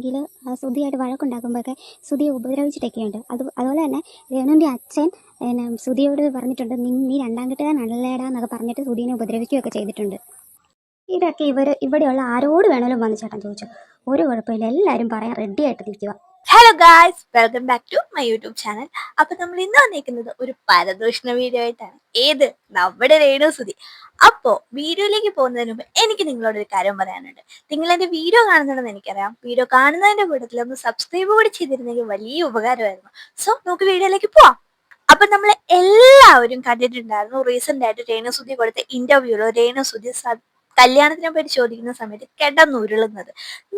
ആണെങ്കിൽ സുധിയായിട്ട് വഴക്കുണ്ടാക്കുമ്പോഴൊക്കെ സുധിയെ ഉപദ്രവിച്ചിട്ടൊക്കെയുണ്ട്. അത് അതുപോലെ തന്നെ രേണുവിന്റെ അച്ഛൻ പിന്നെ സുധിയോട് പറഞ്ഞിട്ടുണ്ട് നീ രണ്ടാം കെട്ടുകാരനല്ലേടാ എന്നൊക്കെ പറഞ്ഞിട്ട് സുധീനെ ഉപദ്രവിക്കുകയൊക്കെ ചെയ്തിട്ടുണ്ട്. ഇതൊക്കെ ഇവർ ഇവിടെയുള്ള ആരോട് വേണമെങ്കിലും വന്ന് ചേട്ടൻ ചോദിച്ചു. ഒരു കുഴപ്പമില്ല എല്ലാവരും പറയാൻ റെഡിയായിട്ട് നിൽക്കുക hello guys welcome back to my YouTube channel അപ്പൊ നമ്മൾ ഇന്ന് വന്നിരിക്കുന്നത് ഒരു പരദൂഷണ വീഡിയോ ആയിട്ടാണ്. ഏത്? നമ്മുടെ രേണുസുതി അപ്പോ വീഡിയോയിലേക്ക് പോകുന്നതിന് മുമ്പ് എനിക്ക് നിങ്ങളോട് ഒരു കാര്യം പറയാനുണ്ട്. നിങ്ങൾ എന്റെ വീഡിയോ കാണുന്നുണ്ടെന്ന് എനിക്കറിയാം. വീഡിയോ കാണുന്നതിന്റെ കൂട്ടത്തിൽ ഒന്ന് സബ്സ്ക്രൈബ് കൂടി ചെയ്തിരുന്നെങ്കിൽ വലിയ ഉപകാരമായിരുന്നു. സോ നമുക്ക് വീഡിയോയിലേക്ക് പോവാം. അപ്പൊ നമ്മൾ എല്ലാവരും കണ്ടിട്ടുണ്ടായിരുന്നു റീസെന്റ് ആയിട്ട് രേണുസുതി കൊടുത്ത ഇന്റർവ്യൂലോ രേണുസുതി കല്യാണത്തിനെ പറ്റി ചോദിക്കുന്ന സമയത്ത് കിടന്നുരുളുന്നത്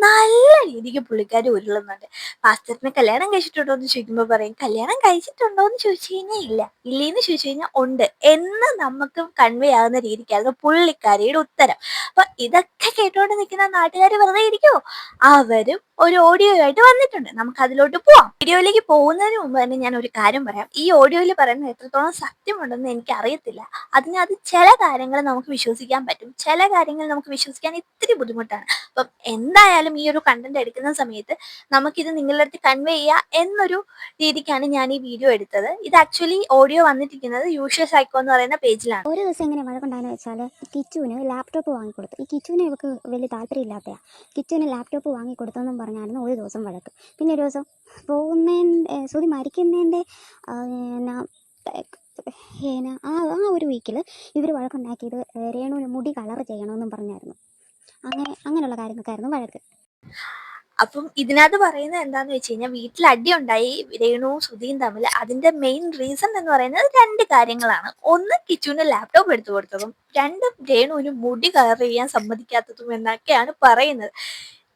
നല്ല രീതിക്ക് പുള്ളിക്കാർ ഉരുളുന്നുണ്ട്. പാസ്റ്ററിനെ കല്യാണം കഴിച്ചിട്ടുണ്ടോ എന്ന് ചോദിക്കുമ്പോൾ പറയും കല്യാണം കഴിച്ചിട്ടുണ്ടോ എന്ന് ചോദിച്ചു കഴിഞ്ഞാൽ ഇല്ല. ഇല്ലേന്ന് ചോദിച്ചു കഴിഞ്ഞാൽ ഉണ്ട്. എന്ന് നമുക്ക് കൺവേ ആകുന്ന രീതിക്കായിരുന്നു പുള്ളിക്കാരിയുടെ ഉത്തരം. അപ്പൊ ഇതൊക്കെ കേട്ടുകൊണ്ട് നിൽക്കുന്ന നാട്ടുകാർ വെറുതെ ഇരിക്കുമോ അവരും ഒരു ഓഡിയോ ആയിട്ട് വന്നിട്ടുണ്ട്. നമുക്ക് അതിലോട്ട് പോവാം. വീഡിയോയിലേക്ക് പോകുന്നതിന് മുമ്പ് തന്നെ ഞാൻ ഒരു കാര്യം പറയാം. ഈ ഓഡിയോയിൽ പറയുന്നത് എത്രത്തോളം സത്യമുണ്ടെന്ന് എനിക്ക് അറിയത്തില്ല അതിനകത്ത് ചില കാര്യങ്ങൾ നമുക്ക് വിശ്വസിക്കാൻ പറ്റും. ചില കാര്യങ്ങൾ നമുക്ക് വിശ്വസിക്കാൻ ഇത്തിരി ബുദ്ധിമുട്ടാണ്. അപ്പം എന്തായാലും ഈ ഒരു കണ്ടന്റ് എടുക്കുന്ന സമയത്ത് നമുക്കിത് നിങ്ങളുടെ അടുത്ത് കൺവേ ചെയ്യുക എന്നൊരു രീതിക്കാണ് ഞാൻ ഈ വീഡിയോ എടുത്തത്. ഇത് ആക്ച്വലി ഓഡിയോ വന്നിട്ടിരിക്കുന്നത് യൂഷ്വൽ സൈക്കോ എന്ന് പറയുന്ന പേജിലാണ് ഒരു ദിവസം എങ്ങനെ വഴക്കുണ്ടായെന്ന് വെച്ചാൽ കിച്ചുവിന് ലാപ്ടോപ്പ് വാങ്ങിക്കൊടുത്തു. ഈ കിച്ചുവിനെ ഇവർക്ക് വലിയ താല്പര്യമില്ലാത്തതാണ് കിച്ചുവിന് ലാപ്ടോപ്പ് വാങ്ങിക്കൊടുത്തെന്നും പറഞ്ഞായിരുന്നു ഒരു ദിവസം വഴക്ക്. പിന്നെ ഒരു ദിവസം പോകുന്നതിന്റെ സുതി മരിക്കുന്നതിന്റെ ഏന ആ ആ ഒരു വീക്കിൽ ഇവർ വഴക്കുണ്ടാക്കിയത് രേണുവിന് മുടി കളർ ചെയ്യണമെന്നും പറഞ്ഞായിരുന്നു. അങ്ങനെ അങ്ങനെയുള്ള കാര്യങ്ങൾക്കായിരുന്നു വഴക്ക്. അപ്പം ഇതിനകത്ത് പറയുന്നത് എന്താന്ന് വെച്ച് കഴിഞ്ഞാൽ വീട്ടിൽ അടി ഉണ്ടായി രേണുവും സുധിയും തമ്മിൽ. അതിന്റെ മെയിൻ റീസൺ എന്ന് പറയുന്നത് രണ്ട് കാര്യങ്ങളാണ്. ഒന്ന് കിച്ചുവിന് ലാപ്ടോപ്പ് എടുത്തു കൊടുത്തതും. രണ്ട് രേണുവിന് മുടി കളർ ചെയ്യാൻ സമ്മതിക്കാത്തതും എന്നൊക്കെയാണ് പറയുന്നത്.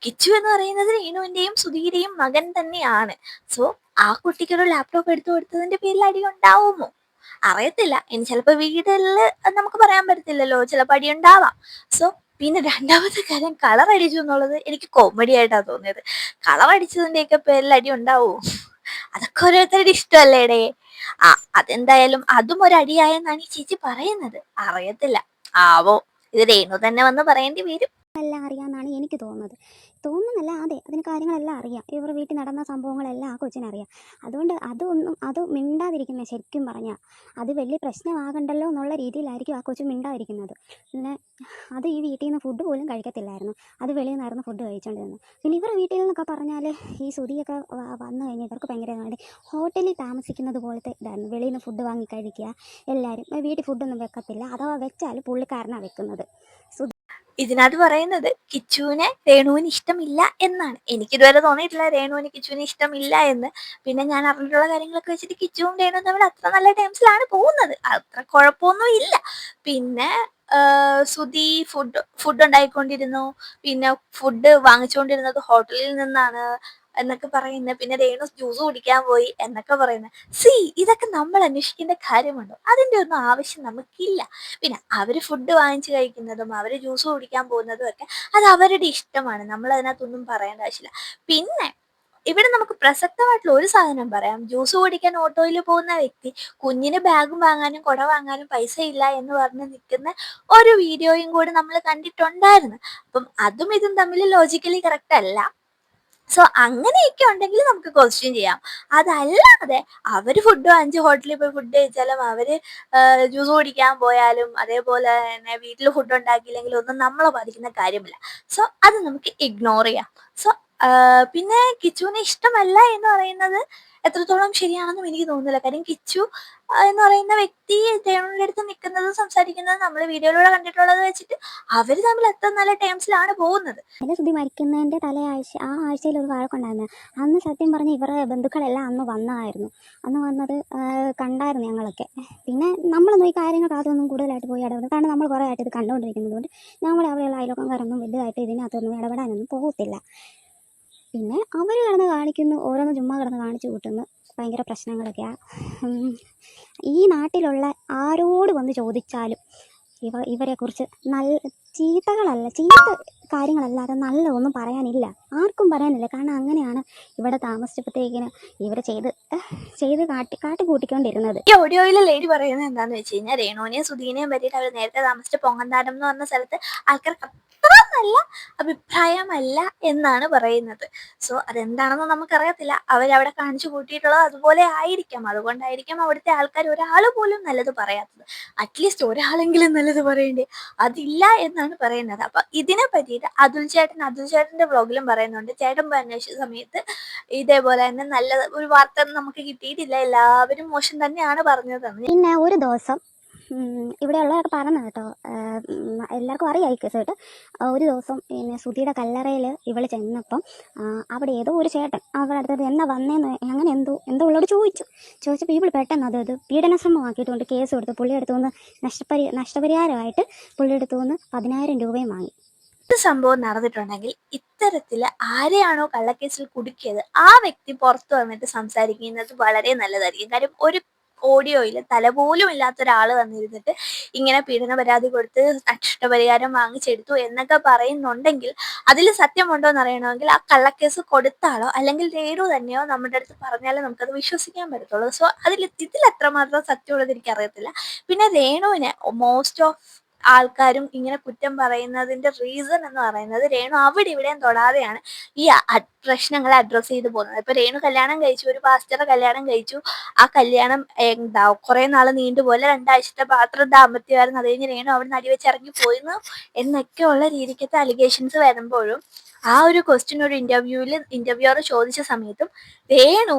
കിച്ചു എന്ന് പറയുന്നത് രേണുവിന്റെയും സുധീരയും മകൻ തന്നെയാണ്. സോ ആ കുട്ടിക്കൊരു ലാപ്ടോപ്പ് എടുത്തു കൊടുത്തതിന്റെ പേരിൽ അടി ഉണ്ടാവുമോ? അറിയത്തില്ല. ഇനി ചിലപ്പോ വീട്ടിൽ നമുക്ക് പറയാൻ പറ്റത്തില്ലല്ലോ. ചിലപ്പോൾ അടിയുണ്ടാവാം സോ പിന്നെ രണ്ടാമത്തെ കാര്യം കളർ അടിച്ചു എന്നുള്ളത് എനിക്ക് കോമഡി ആയിട്ടാണ് തോന്നിയത്. കളർ അടിച്ചതിന്റെയൊക്കെ പേരിൽ അടി ഉണ്ടാവോ? അതൊക്കെ ഓരോരുത്തരുടെ ഇഷ്ടമല്ലേടേ. ആ അതെന്തായാലും അതും ഒരു അടിയായെന്നാണ് ഈ ചേച്ചി പറയുന്നത്. അറിയത്തില്ല. ആവോ? ഇത് രേണു തന്നെ വന്ന് പറയേണ്ടി വരും. എല്ലാം അറിയാമെന്നാണ് എനിക്ക് തോന്നുന്നത്. തോന്നുന്നല്ല അതെ അതിന് കാര്യങ്ങളെല്ലാം അറിയാം. ഇവർ വീട്ടിൽ നടന്ന സംഭവങ്ങളെല്ലാം ആ കൊച്ചിനറിയാം. അതുകൊണ്ട് അതൊന്നും അത് മിണ്ടാതിരിക്കുന്ന ശരിക്കും പറഞ്ഞാൽ അത് വലിയ പ്രശ്നമാകണ്ടല്ലോ എന്നുള്ള രീതിയിലായിരിക്കും ആ കൊച്ചു മിണ്ടാതിരിക്കുന്നത്. പിന്നെ അത് ഈ വീട്ടിൽ നിന്ന് ഫുഡ് പോലും കഴിക്കത്തില്ലായിരുന്നു. അത് വെളിയിൽ നിന്നായിരുന്നു ഫുഡ് കഴിച്ചുകൊണ്ടിരുന്നത് പിന്നെ ഇവർ വീട്ടിൽ നിന്നൊക്കെ പറഞ്ഞാൽ ഈ സുതിയൊക്കെ വന്നു കഴിഞ്ഞാൽ ഇവർക്ക് ഭയങ്കര ഇതാണ്. ഹോട്ടലിൽ താമസിക്കുന്നത് പോലത്തെ ഇതായിരുന്നു. വെളിയിൽ നിന്ന് ഫുഡ് വാങ്ങി കഴിക്കുക എല്ലാവരും വീട്ടിൽ ഫുഡൊന്നും വെക്കത്തില്ല. അഥവാ വെച്ചാൽ പുള്ളിക്കാരനാണ് വെക്കുന്നത്. ഇതിനകത്ത് പറയുന്നത് കിച്ചുവിനെ രേണുവിന് ഇഷ്ടമില്ല എന്നാണ്. എനിക്കിതുവരെ തോന്നിയിട്ടില്ല രേണുവിന് കിച്ചുവിന് ഇഷ്ടമില്ല എന്ന്. പിന്നെ ഞാൻ അറിഞ്ഞിട്ടുള്ള കാര്യങ്ങളൊക്കെ വെച്ചിട്ട് കിച്ചുവും രേണുവും തമ്മിൽ അത്ര നല്ല ടൈംസിലാണ് പോകുന്നത്. അത്ര കുഴപ്പമൊന്നും ഇല്ല. പിന്നെ സുധി ഫുഡ് ഫുഡ് ഉണ്ടായിക്കൊണ്ടിരുന്നു. പിന്നെ ഫുഡ് വാങ്ങിച്ചുകൊണ്ടിരുന്നത് ഹോട്ടലിൽ നിന്നാണ്. എന്നൊക്കെ പറയുന്നത് പിന്നെ രേണു ജ്യൂസ് കുടിക്കാൻ പോയി എന്നൊക്കെ പറയുന്നത് സി ഇതൊക്കെ നമ്മൾ അന്വേഷിക്കേണ്ട കാര്യമുണ്ടോ? അതിന്റെ ഒന്നും ആവശ്യം നമുക്കില്ല. പിന്നെ അവർ ഫുഡ് വാങ്ങിച്ച് കഴിക്കുന്നതും അവർ ജ്യൂസ് കുടിക്കാൻ പോകുന്നതും ഒക്കെ അത് അവരുടെ ഇഷ്ടമാണ്. നമ്മൾ അതിനകത്തൊന്നും പറയേണ്ട ആവശ്യമില്ല. പിന്നെ ഇവിടെ നമുക്ക് പ്രസക്തമായിട്ടുള്ള ഒരു സാധനം പറയാം. ജ്യൂസ് കുടിക്കാൻ ഓട്ടോയിൽ പോകുന്ന വ്യക്തി കുഞ്ഞിന് ബാഗും വാങ്ങാനും കുട വാങ്ങാനും പൈസ ഇല്ല എന്ന് പറഞ്ഞ് നിൽക്കുന്ന ഒരു വീഡിയോയും കൂടി നമ്മൾ കണ്ടിട്ടുണ്ടായിരുന്നു. അപ്പം അതും ഇതും തമ്മിൽ ലോജിക്കലി കറക്റ്റ് അല്ല. സോ അങ്ങനെയൊക്കെ ഉണ്ടെങ്കിൽ നമുക്ക് ക്വസ്റ്റ്യൻ ചെയ്യാം. അതല്ലാതെ അവർ ഫുഡ് അഞ്ച് ഹോട്ടലിൽ പോയി ഫുഡ് കഴിച്ചാലും അവർ ജ്യൂസ് കുടിക്കാൻ പോയാലും അതേപോലെ തന്നെ വീട്ടിൽ ഫുഡ് ഉണ്ടാക്കിയില്ലെങ്കിലും ഒന്നും നമ്മളെ ബാധിക്കുന്ന കാര്യമില്ല. സോ അത് നമുക്ക് ഇഗ്നോർ ചെയ്യാം. സോ പിന്നെ കിച്ചുവിനെ ഇഷ്ടമല്ല എന്ന് പറയുന്നത് എത്രത്തോളം ശരിയാണെന്നും എനിക്ക് തോന്നുന്നില്ല. കാര്യം കിച്ചു എന്ന് പറയുന്ന വ്യക്തി രേണുവിന്റെ അടുത്ത് നിൽക്കുന്നതും സംസാരിക്കുന്നതും നമ്മൾ വീഡിയോയിലൂടെ കണ്ടിട്ടുള്ളത് വെച്ചിട്ട് അവർ തമ്മിൽ എത്ര നല്ല ടേംസിലാണ് പോകുന്നത്. എന്റെ സുധി തല ആഴ്ച ആ ആഴ്ചയിൽ ഒരു വഴക്കുണ്ടായിരുന്നു. അന്ന് സത്യം പറഞ്ഞ ഇവരുടെ ബന്ധുക്കളെല്ലാം അന്ന് വന്നായിരുന്നു. അന്ന് വന്നത് കണ്ടായിരുന്നു ഞങ്ങളൊക്കെ. പിന്നെ നമ്മളൊന്നും ഈ കാര്യങ്ങൾക്ക് അതൊന്നും കൂടുതലായിട്ട് പോയി ഇടപെടും കാരണം നമ്മൾ കുറേ ആയിട്ട് ഇത് കണ്ടുകൊണ്ടിരിക്കുന്നത് കൊണ്ട് നമ്മൾ അവിടെയുള്ള അയലോക്കംകാരൊന്നും വലുതായിട്ട് ഇതിനകത്തൊന്നും ഇടപെടാനൊന്നും പോകത്തില്ല. പിന്നെ അവർ കിടന്ന് കാണിക്കുന്നു ഓരോന്ന് ചുമ്മാ കിടന്ന് കാണിച്ചു കൂട്ടുന്നു. ഭയങ്കര പ്രശ്നങ്ങളൊക്കെയാണ് ഈ നാട്ടിലുള്ള ആരോട് വന്ന് ചോദിച്ചാലും ഇവ ഇവരെക്കുറിച്ച് നല്ല ചീത്തകളല്ല ചീത്ത കാര്യങ്ങളല്ലാതെ നല്ല ഒന്നും പറയാനില്ല. ആർക്കും പറയാനില്ല. കാരണം അങ്ങനെയാണ് ഇവിടെ താമസിച്ചപ്പോഴത്തേക്കിന് ഇവർ ചെയ്ത് ചെയ്ത് കാട്ടി കാട്ടി കൂട്ടിക്കൊണ്ടിരുന്നത് ഈ ഓഡിയോയിലെ ലേഡി പറയുന്നത് എന്താണെന്ന് വെച്ച് കഴിഞ്ഞാൽ രേണുവിനെയും സുധീനെയും പറ്റിയിട്ട് അവർ നേരത്തെ താമസിച്ച പൊങ്ങന്താനം എന്ന് പറഞ്ഞ സ്ഥലത്ത് ആൾക്കാർക്ക് അത്ര നല്ല അഭിപ്രായമല്ല എന്നാണ് പറയുന്നത്. സോ അതെന്താണെന്ന് നമുക്കറിയത്തില്ല. അവരവിടെ കാണിച്ചു കൂട്ടിയിട്ടുള്ളത് അതുപോലെ ആയിരിക്കാം. അതുകൊണ്ടായിരിക്കാം അവിടുത്തെ ആൾക്കാർ ഒരാൾ പോലും നല്ലത് പറയാത്തത്. അറ്റ്ലീസ്റ്റ് ഒരാളെങ്കിലും നല്ലത് പറയണ്ടേ? അതില്ല എന്നാണ് പറയുന്നത്. അപ്പൊ ഇതിനെ പറ്റിയിട്ട് അതുൽ ചേട്ടൻ അതുൽ ചേട്ടന്റെ വ്ളോഗിലും പറയുന്നുണ്ട്. ചേട്ടൻ അന്വേഷിച്ച സമയത്ത് ഇതേപോലെ തന്നെ നല്ല ഒരു വാർത്ത നമുക്ക് കിട്ടിയിട്ടില്ല. എല്ലാവരും മോശം തന്നെയാണ് പറഞ്ഞതെന്ന് പിന്നെ ഒരു ദിവസം ഇവിടെയുള്ളവരൊക്കെ പറഞ്ഞു കേട്ടോ. എല്ലാവർക്കും അറിയാം കേട്ട്. ഒരു ദിവസം പിന്നെ സുധിയുടെ കല്ലറയിൽ ഇവൾ ചെന്നപ്പം അവിടെ ഏതോ ഒരു ചേട്ടൻ അവളുടെ അടുത്തത് എന്നാ വന്നേന്ന് അങ്ങനെ എന്തോ എന്തോ ഉള്ളോട് ചോദിച്ചു. ചോദിച്ചപ്പോൾ ഇവൾ പെട്ടെന്ന് അത് പീഡന ശ്രമമാക്കിയിട്ട് കേസ് കൊടുത്ത് പുള്ളിയെടുത്തു നിന്ന് നഷ്ടപരി നഷ്ടപരിഹാരമായിട്ട് പുള്ളിയെടുത്തു നിന്ന് പതിനായിരം രൂപയും വാങ്ങി. ഇത് സംഭവം നടന്നിട്ടുണ്ടെങ്കിൽ ഇത്തരത്തിൽ ആരെയാണോ കള്ളക്കേസിൽ കുടുക്കിയത് ആ വ്യക്തി പുറത്തു വന്നിട്ട് സംസാരിക്കുന്നത് വളരെ നല്ലതായിരിക്കും. കാര്യം ഒരു ഓഡിയോയിൽ തല പോലും ഇല്ലാത്ത ഒരാൾ വന്നിരുന്നിട്ട് ഇങ്ങനെ പീഡന പരാതി കൊടുത്ത് നഷ്ടപരിഹാരം വാങ്ങിച്ചെടുത്തു എന്നൊക്കെ പറയുന്നുണ്ടെങ്കിൽ അതിൽ സത്യമുണ്ടോ എന്ന് അറിയണമെങ്കിൽ ആ കള്ളക്കേസ് കൊടുത്ത ആളോ അല്ലെങ്കിൽ രേണു തന്നെയോ നമ്മുടെ അടുത്ത് പറഞ്ഞാലേ നമുക്കത് വിശ്വസിക്കാൻ പറ്റത്തുള്ളൂ. സോ അതിൽ ഇതിൽ എത്രമാത്രം സത്യമുള്ളത് എനിക്ക് അറിയത്തില്ല പിന്നെ രേണുവിനെ മോസ്റ്റ് ഓഫ് ആൾക്കാരും ഇങ്ങനെ കുറ്റം പറയുന്നതിന്റെ റീസൺ എന്ന് പറയുന്നത് രേണു അവിടെ ഇവിടെയും തൊടാതെയാണ് ഈ പ്രശ്നങ്ങളെ അഡ്രസ്സ് ചെയ്തു പോകുന്നത്. ഇപ്പൊ രേണു കല്യാണം കഴിച്ചു ഒരു പാസ്റ്ററെ കല്യാണം കഴിച്ചു. ആ കല്യാണം എന്താ കുറെ നാൾ നീണ്ടുപോലെ രണ്ടാഴ്ചത്തെ പാത്രം ദാമ്പത്യമായിരുന്നു അത് കഴിഞ്ഞ് രേണു അവിടെ നടി വെച്ച് ഇറങ്ങി പോയിരുന്നു എന്നൊക്കെയുള്ള രീതിക്കത്തെ അലിഗേഷൻസ് വരുമ്പോഴും ആ ഒരു ക്വസ്റ്റ്യൻ ഒരു ഇന്റർവ്യൂവിൽ ഇന്റർവ്യൂവർ ചോദിച്ച സമയത്തും രേണു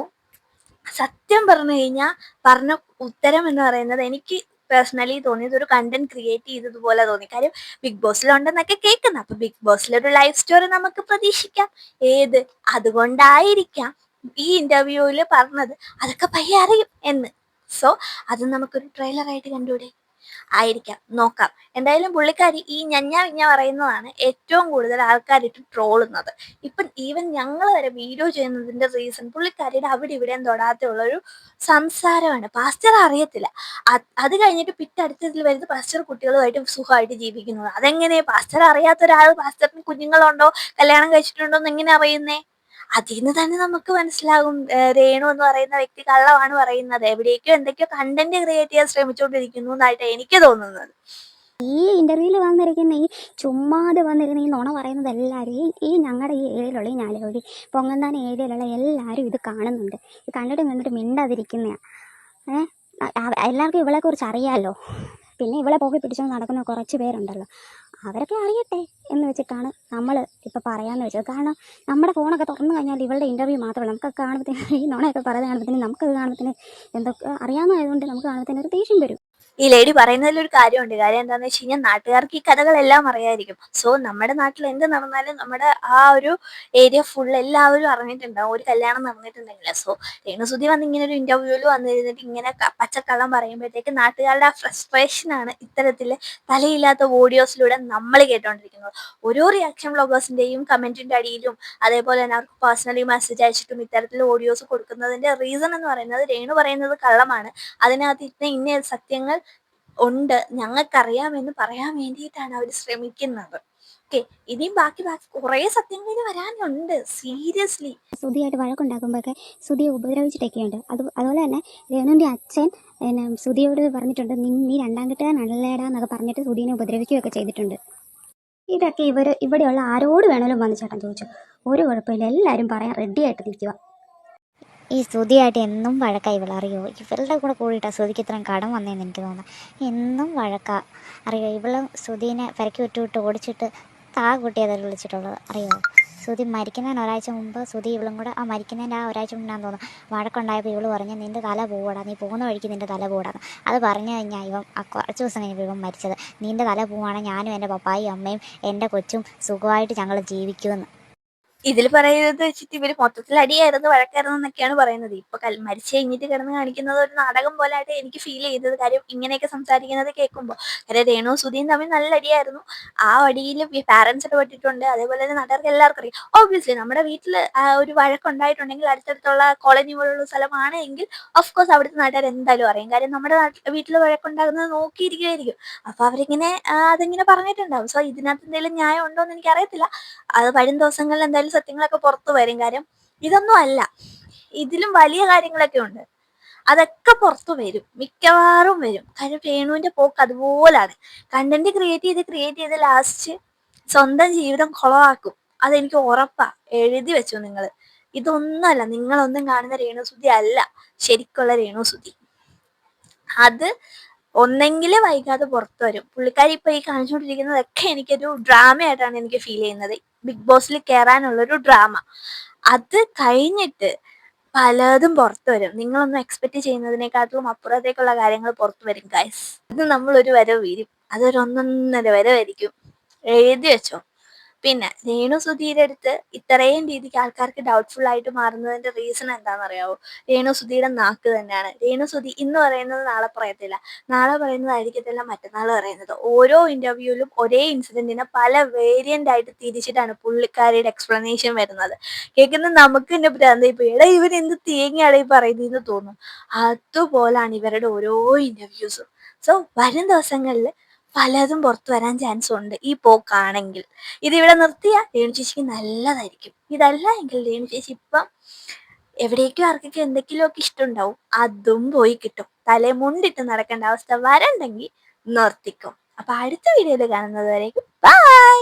സത്യം പറഞ്ഞു കഴിഞ്ഞാൽ പറഞ്ഞ ഉത്തരം എന്ന് പറയുന്നത് എനിക്ക് പേഴ്സണലി തോന്നിയത് ഒരു കണ്ടന്റ് ക്രിയേറ്റ് ചെയ്തതുപോലെ തോന്നി. കാര്യം ബിഗ് ബോസിലുണ്ടെന്നൊക്കെ കേൾക്കുന്നത് അപ്പൊ ബിഗ് ബോസിലൊരു ലൈഫ് സ്റ്റോറി നമുക്ക് പ്രതീക്ഷിക്കാം. ഏത്? അതുകൊണ്ടായിരിക്കാം ഈ ഇന്റർവ്യൂവിൽ പറഞ്ഞത്. അതൊക്കെ പയ്യെ അറിയും എന്ന്. സോ അത് നമുക്കൊരു ട്രെയിലറായിട്ട് കണ്ടുകൂടെ ആയിരിക്കാം. നോക്കാം. എന്തായാലും പുള്ളിക്കാരി ഈ ഞഞ്ഞ വിഞ്ഞ പറയുന്നതാണ് ഏറ്റവും കൂടുതൽ ആൾക്കാരിട്ട് ട്രോളുന്നത്. ഇപ്പം ഈവൻ ഞങ്ങൾ വരെ വീഡിയോ ചെയ്യുന്നതിന്റെ റീസൺ പുള്ളിക്കാരിയുടെ അവിടെ ഇവിടെയും തൊടാത്തുള്ള ഒരു സംസാരമാണ്. പാസ്റ്റർ അറിയത്തില്ല. അത് കഴിഞ്ഞിട്ട് പിറ്റടുത്തതിൽ വരുന്ന പാസ്റ്റർ കുട്ടികളുമായിട്ട് സുഖമായിട്ട് ജീവിക്കുന്നത്. അതെങ്ങനെ പാസ്റ്റർ അറിയാത്ത ഒരാൾ പാസ്റ്ററിന് കുഞ്ഞുങ്ങളുണ്ടോ? കല്യാണം കഴിച്ചിട്ടുണ്ടോ? എന്ന് എങ്ങനെ അറിയുന്നേ അതിൽ നിന്ന് തന്നെ നമുക്ക് മനസ്സിലാകും രേണു എന്ന് പറയുന്ന വ്യക്തി കള്ളമാണ് പറയുന്നത്. എവിടേക്കോ എന്തൊക്കെയോ കണ്ടന്റ് ക്രിയേറ്റ് ചെയ്യാൻ ശ്രമിച്ചുകൊണ്ടിരിക്കുന്നു എന്നായിട്ട് എനിക്ക് തോന്നുന്നത്. ഈ ഇന്റർവ്യൂവിൽ വന്നിരിക്കുന്ന ഈ ചുമ്മാതെ വന്നിരുന്ന ഈ നുണ പറയുന്നത് എല്ലാവരും ഈ ഞങ്ങളുടെ ഈ ഏരിയയിലുള്ള ഈ ഞാലുകോടി പൊങ്ങന്താന ഏരിയയിലുള്ള എല്ലാവരും ഇത് കാണുന്നുണ്ട്. ഇത് കണ്ടിട്ട് കണ്ടിട്ട് മിണ്ടാതിരിക്കുന്നതാണ് ഏഹ് എല്ലാവർക്കും ഇവളെ കുറിച്ച് അറിയാമല്ലോ പിന്നെ ഇവളെ പോക്കി പിടിച്ചുകൊണ്ട് നടക്കുന്ന കുറച്ച് പേരുണ്ടല്ലോ. അവരൊക്കെ അറിയട്ടെ എന്ന് വെച്ചിട്ടാണ് നമ്മൾ ഇപ്പോൾ പറയാമെന്ന് വെച്ചത് കാരണം നമ്മുടെ ഫോണൊക്കെ തുറന്നു കഴിഞ്ഞാൽ ഇവളുടെ ഇന്റർവ്യൂ മാത്രമല്ല നമുക്കൊക്കെ കാണുമ്പോഴത്തേന് ഈ നോണയൊക്കെ പറയുന്നത് കാണുമ്പോഴത്തേന് നമുക്കത് കാണുമ്പോഴത്തേന് എന്തൊക്കെ അറിയാവുന്നതായതുകൊണ്ട് നമുക്ക് കാണുമ്പോഴത്തേന് ഒരു ദേഷ്യം വരും. ഈ ലേഡി പറയുന്നതിൽ ഒരു കാര്യമുണ്ട്. കാര്യം എന്താന്ന് വെച്ച് കഴിഞ്ഞാൽ നാട്ടുകാർക്ക് ഈ കഥകളെല്ലാം അറിയായിരിക്കും. സോ നമ്മുടെ നാട്ടിൽ എന്ത് നടന്നാലും നമ്മുടെ ആ ഒരു ഏരിയ ഫുൾ എല്ലാവരും അറിഞ്ഞിട്ടുണ്ടാവും. ഒരു കല്യാണം നടന്നിട്ടുണ്ടെങ്കിൽ സോ രേണുസുതി വന്ന് ഇങ്ങനെ ഒരു ഇന്റർവ്യൂവിൽ വന്നിരുന്നിട്ട് ഇങ്ങനെ പച്ചക്കള്ളം പറയുമ്പോഴത്തേക്ക് നാട്ടുകാരുടെ ആ ഫ്രസ്ട്രേഷൻ ആണ് ഇത്തരത്തിൽ തലയില്ലാത്ത ഓഡിയോസിലൂടെ നമ്മൾ കേട്ടോണ്ടിരിക്കുന്നത്. ഓരോ റിയാക്ഷൻ വ്ളോഗേഴ്സിന്റെയും കമന്റിന്റെ അടിയിലും അതേപോലെ തന്നെ അവർക്ക് പേഴ്സണലി മെസ്സേജ് അയച്ചിട്ടും ഇത്തരത്തിൽ ഓഡിയോസ് കൊടുക്കുന്നതിന്റെ റീസൺ എന്ന് പറയുന്നത് രേണു പറയുന്നത് കള്ളമാണ്. അതിനകത്ത് ഇന്ന ഇന്ന സത്യങ്ങൾ ഉണ്ട്. ഞങ്ങൾക്കറിയാമെന്ന് പറയാൻ വേണ്ടിയിട്ടാണ് അവർ ശ്രമിക്കുന്നത്. ഓക്കെ ഇനിയും ബാക്കി ബാക്കി കുറേ സത്യങ്ങൾ ഇനി വരാനുണ്ട്. സീരിയസ്ലി സുധിയായിട്ട് വഴക്കുണ്ടാക്കുമ്പോഴൊക്കെ സുധിയെ ഉപദ്രവിച്ചിട്ടൊക്കെയുണ്ട്. അത് അതുപോലെ തന്നെ രേണുവിന്റെ അച്ഛൻ പിന്നെ സുധിയോട് പറഞ്ഞിട്ടുണ്ട് നീ രണ്ടാം കിട്ടാനല്ലേടാ എന്നൊക്കെ പറഞ്ഞിട്ട് സുധീനെ ഉപദ്രവിക്കുകയൊക്കെ ചെയ്തിട്ടുണ്ട്. ഇതൊക്കെ ഇവർ ഇവിടെയുള്ള ആരോട് വേണമെങ്കിലും വന്ന് ചേട്ടൻ ചോദിച്ചു. ഒരു കുഴപ്പമില്ല. എല്ലാവരും പറയാൻ റെഡിയായിട്ട് നിൽക്കുക ഈ സ്തുതിയായിട്ട് എന്നും വഴക്കാ ഇവളറിയോ ഇവളുടെ കൂടെ കൂടിയിട്ടാണ് സ്തുതിക്ക് ഇത്രയും കടം വന്നതെന്ന് എനിക്ക് തോന്നുന്നത് എന്നും വഴക്കാ. അറിയോ ഇവളും സ്തുതിനെ പെരക്കി വിട്ട് വിട്ട് ഓടിച്ചിട്ട് താ കുട്ടിയതല്ല വിളിച്ചിട്ടുള്ളത് അറിയോ സ്തുതി മരിക്കുന്നതിന് ഒരാഴ്ച മുമ്പ് സ്തുതി ഇവളും കൂടെ ആ മരിക്കുന്നതിന്റെ ആ ഒരാഴ്ച മുന്നാന്ന് തോന്നുന്നു. വഴക്കുണ്ടായപ്പോൾ ഇവൾ പറഞ്ഞ് നിന്റെ തല പോവാടാ. നീ പോകുന്ന വഴിക്ക് നിന്റെ തല പോടാന്ന് അത് പറഞ്ഞു കഴിഞ്ഞാൽ ഇവൻ കുറച്ച് ദിവസം കഴിഞ്ഞപ്പോൾ ഇവൻ മരിച്ചത്. നിന്റെ തല പോവാണെങ്കിൽ ഞാനും എന്റെ പപ്പായും അമ്മയും എന്റെ കൊച്ചും സുഖമായിട്ട് ഞങ്ങൾ ജീവിക്കുമെന്ന്. ഇതിൽ പറയുന്നത് വെച്ചിട്ട് ഇവർ മൊത്തത്തിൽ അടിയായിരുന്നു വഴക്കായിരുന്നു എന്നൊക്കെയാണ് പറയുന്നത്. ഇപ്പൊ കൽ മരിച്ചു കഴിഞ്ഞിട്ട് കിടന്ന് കാണിക്കുന്നത് ഒരു നാടകം പോലെ ആയിട്ട് എനിക്ക് ഫീൽ ചെയ്തത്. കാര്യം ഇങ്ങനെയൊക്കെ സംസാരിക്കുന്നത് കേൾക്കുമ്പോൾ കാര്യം രേണു സുധീൻ തമ്മിൽ നല്ല അടിയായിരുന്നു. ആ അടിയിൽ പാരന്റ്സ് ഇടപെട്ടിട്ടുണ്ട് അതേപോലെ തന്നെ നാട്ടുകാർക്ക് എല്ലാവർക്കും അറിയാം. ഓബിയസ്ലി നമ്മുടെ വീട്ടിൽ ഒരു വഴക്കുണ്ടായിട്ടുണ്ടെങ്കിൽ അടുത്തടുത്തുള്ള കോളനി പോലുള്ള സ്ഥലമാണ് എങ്കിൽ ഓഫ് കോഴ്സ് അവിടുത്തെ നാട്ടുകാർ എന്തായാലും അറിയാം. കാര്യം നമ്മുടെ വീട്ടിൽ വഴക്കുണ്ടാകുന്നത് നോക്കിയിരിക്കുമായിരിക്കും അപ്പൊ അവരിങ്ങനെ അതിങ്ങനെ പറഞ്ഞിട്ടുണ്ടാവും. സോ ഇതിനകത്ത് എന്തെങ്കിലും ന്യായം ഉണ്ടോ എന്ന് എനിക്കറിയത്തില്ല. അത് വരും ദിവസങ്ങളിൽ എന്തായാലും സത്യങ്ങളൊക്കെ പുറത്തു വരും. കാര്യം ഇതൊന്നും അല്ല. ഇതിലും വലിയ കാര്യങ്ങളൊക്കെ ഉണ്ട്. അതൊക്കെ പുറത്തു വരും. മിക്കവാറും വരും. കാര്യം രേണുവിന്റെ പോക്ക് അതുപോലാണ്. കണ്ടന്റ് ക്രിയേറ്റ് ചെയ്ത് ക്രിയേറ്റ് ചെയ്ത് ലാസ്റ്റ് സ്വന്തം ജീവിതം കുളമാക്കും അതെനിക്ക് ഉറപ്പാ. എഴുതി വെച്ചു നിങ്ങൾ ഇതൊന്നുമല്ല. നിങ്ങളൊന്നും കാണുന്ന രേണുസുതി അല്ല. ശരിക്കുള്ള രേണുസുതി. അത് ഒന്നെങ്കിൽ വൈകാതെ പുറത്തു വരും. പുള്ളിക്കാരി ഇപ്പൊ ഈ കാണിച്ചുകൊണ്ടിരിക്കുന്നതൊക്കെ എനിക്കൊരു ഡ്രാമയായിട്ടാണ് എനിക്ക് ഫീൽ ചെയ്യുന്നത്. ബിഗ് ബോസിൽ കയറാനുള്ളൊരു ഡ്രാമ. അത് കഴിഞ്ഞിട്ട് പലതും പുറത്തു വരും. നിങ്ങളൊന്നും എക്സ്പെക്ട് ചെയ്യുന്നതിനെക്കാട്ടിലും അപ്പുറത്തേക്കുള്ള കാര്യങ്ങൾ പുറത്തു വരും ഗൈസ് ഇത് നമ്മളൊരു വരവ് വീരും അതൊരു ഒന്നൊന്നര വരവായിരിക്കും. എഴുതി വെച്ചോ. പിന്നെ രേണു സുധീരെ അടുത്ത് ഇത്രയും രീതിക്ക് ആൾക്കാർക്ക് ഡൗട്ട്ഫുൾ ആയിട്ട് മാറുന്നതിന്റെ റീസൺ എന്താണെന്ന് അറിയാവോ രേണു സുധിയുടെ നാക്ക് തന്നെയാണ്. രേണു സുധി ഇന്ന് പറയുന്നത് നാളെ പറയത്തില്ല. നാളെ പറയുന്നതായിരിക്കത്തില്ല മറ്റന്നാൾ പറയുന്നത്. ഓരോ ഇന്റർവ്യൂവിലും ഒരേ ഇൻസിഡന്റിനെ പല വേരിയന്റ് ആയിട്ട് തിരിച്ചിട്ടാണ് പുള്ളിക്കാരിയുടെ എക്സ്പ്ലനേഷൻ വരുന്നത്. കേൾക്കുന്ന നമുക്ക് തന്നെ ഭ്രാന്തായി പോയി. എടാ ഇവൻ എന്ത് തേങ്ങയാണ് ഈ പറയുന്നതെന്ന് തോന്നും അതുപോലാണ് ഇവരുടെ ഓരോ ഇന്റർവ്യൂസും സോ വരും ദിവസങ്ങളിൽ പലതും പുറത്തു വരാൻ ചാൻസ് ഉണ്ട്. ഈ പോക്കാണെങ്കിൽ. ഇതിവിടെ നിർത്തിയാൽ രേണു ചേച്ചിക്ക് നല്ലതായിരിക്കും. ഇതല്ല എങ്കിൽ രേണു ചേച്ചി ഇപ്പം എവിടേക്കും ആർക്കൊക്കെ എന്തെങ്കിലുമൊക്കെ ഇഷ്ടമുണ്ടാവും അതും പോയി കിട്ടും. തലേ മുണ്ടിട്ട് നടക്കേണ്ട അവസ്ഥ വരണ്ടെങ്കിൽ നിർത്തിക്കും. അപ്പൊ അടുത്ത വീഡിയോയിൽ കാണുന്നത് വരേക്കും. ബൈ